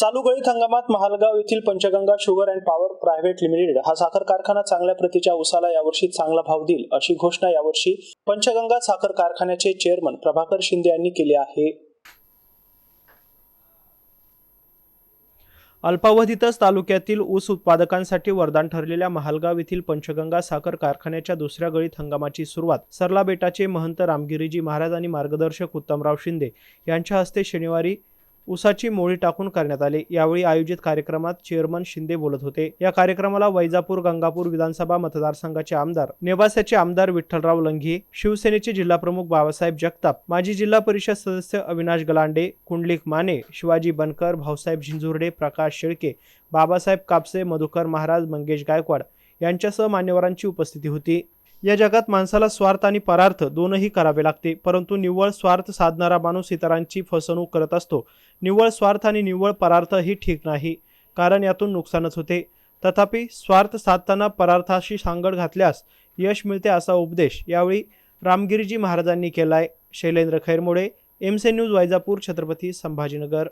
चालू गळीत हंगामात महालगाव येथील Panchganga sugar and power private limited हा साखर कारखाना चांगल्या प्रतीच्या उसाला यावर्षी चांगला भाव देईल अशी घोषणा यावर्षी पंचगंगा साखर कारखान्याचे चेअरमन प्रभाकर शिंदे यांनी केली आहे. अल्पावधीतच तालुक्यातील ऊस उत्पादकांसाठी वरदान ठरलेल्या महालगाव येथील पंचगंगा साखर कारखान्याच्या दुसऱ्या गळीत हंगामाची सुरुवात सरला बेटाचे महंत रामगिरीजी महाराज आणि मार्गदर्शक उत्तमराव शिंदे यांच्या हस्ते शनिवारी उसाची मोळी टाकून करण्यात आले. यावेळी आयोजित कार्यक्रमात चेअरमन शिंदे बोलत होते. या कार्यक्रमाला वैजापूर गंगापूर विधानसभा मतदारसंघाचे आमदार नेवासाचे आमदार विठ्ठलराव लंघे शिवसेनेचे जिल्हाप्रमुख बाबासाहेब जगताप माजी जिल्हा परिषद सदस्य अविनाश गलांडे कुंडलिक माने शिवाजी बनकर भाऊसाहेब झिंझुर्डे प्रकाश शेळके बाबासाहेब कापसे मधुकर महाराज मंगेश गायकवाड यांच्यासह मान्यवरांची उपस्थिती होती. या जगात माणसाला स्वार्थ आणि परार्थ दोनही करावे लागते. परंतु निव्वळ स्वार्थ साधणारा माणूस इतरांची फसवणूक करत असतो. निव्वळ स्वार्थ आणि निव्वळ परार्थ ही ठीक नाही कारण यातून नुकसानच होते. तथापि स्वार्थ साधताना परार्थाशी सांगड घातल्यास यश मिळते असा उपदेश यावेळी रामगिरीजी महाराजांनी केला आहे शैलेंद्र खैरमोडे एमसे न्यूज वैजापूर छत्रपती संभाजीनगर.